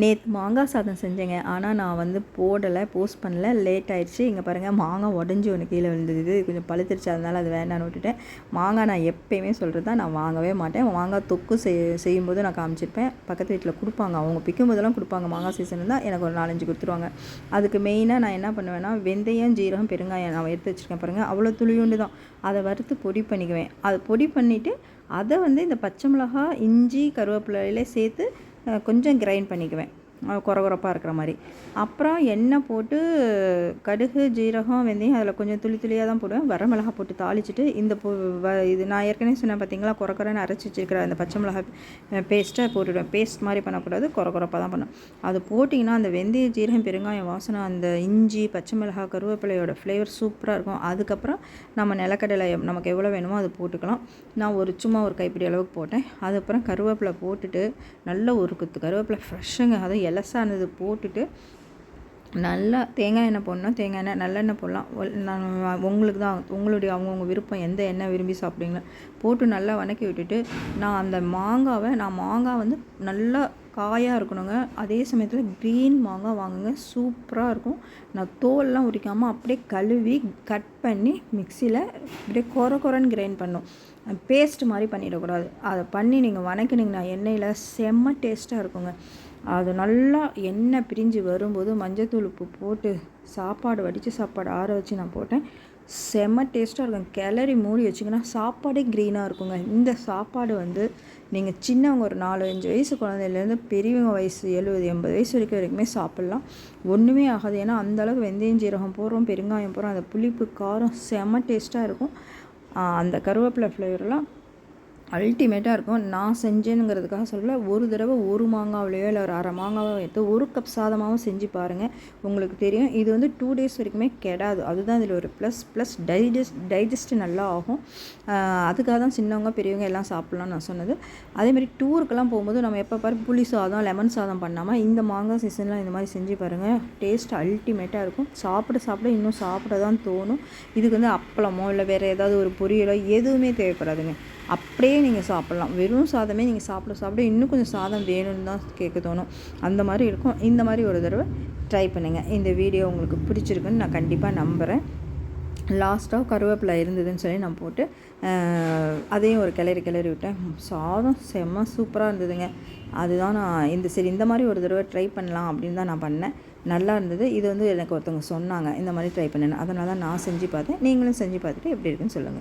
நேற்று மாங்காய் சாதம் செஞ்சேங்க. ஆனால் நான் வந்து போடலை போஸ்ட் பண்ணல. லேட் ஆயிடுச்சு. இங்கே பாருங்கள் மாங்காய் உடஞ்சி ஒன்று கீழே விழுந்தது. கொஞ்சம் பழுத்துருச்சு. அதனால் அது வேண்டான்னு விட்டுட்டேன். மாங்காய் நான் எப்பயுமே சொல்கிறது தான். நான் வாங்கவே மாட்டேன். மாங்காய் தொக்கு செய் செய்யும்போது நான் காமிச்சிருப்பேன். பக்கத்து வீட்டில் கொடுப்பாங்க. அவங்க பிக்கும் போதெல்லாம் கொடுப்பாங்க. மாங்காய் சீசன் தான் எனக்கு ஒரு நாலஞ்சு கொடுத்துருவாங்க. அதுக்கு மெயினாக நான் என்ன பண்ணுவேன்னா வெந்தயம் ஜீரகம் பெருங்காயம் நான் எடுத்து வச்சுருக்கேன் பாருங்கள் அவ்வளோ துளியுண்டு தான். அதை வறுத்து பொடி பண்ணிக்குவேன். அதை பொடி பண்ணிவிட்டு அதை வந்து இந்த பச்சை மிளகா இஞ்சி கருவேப்பிலையிலே சேர்த்து கொஞ்சம் கிரைண்ட் பண்ணிக்குவேன். குறகுறப்பாக இருக்கிற மாதிரி. அப்புறம் எண்ணெய் போட்டு கடுகு ஜீரகம் வெந்தயம் அதில் கொஞ்சம் துளி துளியாக தான் போடுவேன். வரமிளகா போட்டு தாளிச்சிட்டு இந்த இது நான் ஏற்கனவே சொன்னேன் பார்த்தீங்களா குறக்குறன்னு அரைச்சி வச்சுருக்கிற அந்த பச்சை மிளகா பேஸ்ட்டை போட்டுவிடுவேன் பேஸ்ட் மாதிரி பண்ணக்கூடாது குறகுறப்பாக தான் பண்ணும் அது போட்டிங்கன்னா அந்த வெந்தய ஜீரகம் பெருங்காயம் வாசனை அந்த இஞ்சி பச்சை மிளகா கருவேப்பிலையோட ஃப்ளேவர் சூப்பராக இருக்கும். அதுக்கப்புறம் நம்ம நிலக்கடலை நமக்கு எவ்வளோ வேணுமோ அது போட்டுக்கலாம். நான் ஒரு சும்மா ஒரு கைப்பிடி அளவுக்கு போட்டேன். அதுக்கப்புறம் கருவேப்பிலை போட்டுட்டு நல்ல ஒரு கருவேப்பிலை ஃப்ரெஷ்ஷுங்க அதை எலசானது போட்டுட்டு நல்லா தேங்காய் எண்ணெய் போடணும். தேங்காய் எண்ணெய் நல்லெண்ணெய் போடலாம். நான் உங்களுக்கு தான் உங்களுடைய அவங்கவுங்க விருப்பம் எந்த எண்ணெய் விரும்பி சாப்பிட்றீங்களோ போட்டு நல்லா வணக்கி விட்டுட்டு நான் அந்த மாங்காவை நான் மாங்காய் வந்து நல்லா காயாக இருக்கணுங்க. அதே சமயத்தில் க்ரீன் மாங்காய் வாங்குங்க. சூப்பராக இருக்கும். நான் தோல்லாம் உரிக்காமல் அப்படியே கழுவி கட் பண்ணி மிக்சியில் அப்படியே கொர கொரன்னு கிரைண்ட் பண்ணும். பேஸ்ட் மாதிரி பண்ணிடக்கூடாது. அதை பண்ணி நீங்கள் வணக்கினீங்கன்னா எண்ணெயில் செம்ம டேஸ்ட்டாக இருக்குங்க. அது நல்லா எண்ணெய் பிரிஞ்சு வரும்போது மஞ்சத்தூள் உப்பு போட்டு சாப்பாடு வடித்து சாப்பாடு ஆற வச்சு நான் போட்டேன். செம்ம டேஸ்ட்டாக இருக்கும். கிளறி மூடி வச்சிங்கன்னா சாப்பாடே க்ரீனாக இருக்குங்க. இந்த சாப்பாடு வந்து நீங்கள் சின்னவங்க ஒரு நாலு அஞ்சு வயசு குழந்தையிலேருந்து பெரியவங்க வயசு எழுபது எண்பது வயசு வரைக்கும் வரைக்குமே சாப்பிட்லாம். ஒன்றுமே ஆகாது. ஏன்னா அந்தளவுக்கு வெந்தயம் ஜீரகம் போடுறோம் பெருங்காயம் போடுறோம். அந்த புளிப்பு காரம் செம்ம டேஸ்ட்டாக இருக்கும். அந்த கருவேப்பிலை ஃப்ளேவர்லாம் அல்டிமேட்டாக இருக்கும். நான் செஞ்சேனுங்கிறதுக்காக சொல்ல ஒரு தடவை ஒரு மாங்காவிலையோ இல்லை ஒரு அரை மாங்காவோ எடுத்து ஒரு கப் சாதமாகவும் செஞ்சு பாருங்கள் உங்களுக்கு தெரியும். இது வந்து டூ டேஸ் வரைக்குமே கெடாது. அதுதான் இதில் ஒரு ப்ளஸ் ப்ளஸ் டைஜஸ்ட் டைஜஸ்ட் நல்லா ஆகும். அதுக்காக தான் சின்னவங்க பெரியவங்க எல்லாம் சாப்பிட்லாம்னு நான் சொன்னது. அதேமாதிரி டூருக்கெல்லாம் போகும்போது நம்ம எப்போ பாரு புளி சாதம் லெமன் சாதம் பண்ணாமல் இந்த மாங்காய் சீசன்லாம் இந்த மாதிரி செஞ்சு பாருங்கள் டேஸ்ட் அல்டிமேட்டாக இருக்கும். சாப்பிட சாப்பிட இன்னும் சாப்பிட தான் தோணும். இதுக்கு வந்து அப்பளமோ இல்லை வேறு ஏதாவது ஒரு பொரியலோ எதுவுமே தேவைப்படாதுங்க. அப்படியே நீங்கள் சாப்பிட்லாம். வெறும் சாதமே நீங்கள் சாப்பிட சாப்பிட இன்னும் கொஞ்சம் சாதம் வேணும்னு தான் கேட்க தோணும். அந்த மாதிரி இருக்கும். இந்த மாதிரி ஒரு தடவை ட்ரை பண்ணுங்கள் இந்த வீடியோ உங்களுக்கு பிடிச்சிருக்குன்னு நான் கண்டிப்பாக நம்புகிறேன் லாஸ்ட்டாக கருவேப்பிலை இருந்ததுன்னு சொல்லி நான் போட்டு அதையும் ஒரு கிளறி கிளறி விட்டேன். சாதம் செம்ம சூப்பராக இருந்ததுங்க. அதுதான் நான் இந்த சரி இந்த மாதிரி ஒரு தடவை ட்ரை பண்ணலாம் அப்படின்னு தான் நான் பண்ணேன். நல்லா இருந்தது. இது வந்து எனக்கு ஒருத்தவங்க சொன்னாங்க இந்த மாதிரி ட்ரை பண்ணேன் அதனால தான் நான் செஞ்சு பார்த்தேன். நீங்களும் செஞ்சு பார்த்துட்டு எப்படி இருக்குன்னு சொல்லுங்கள்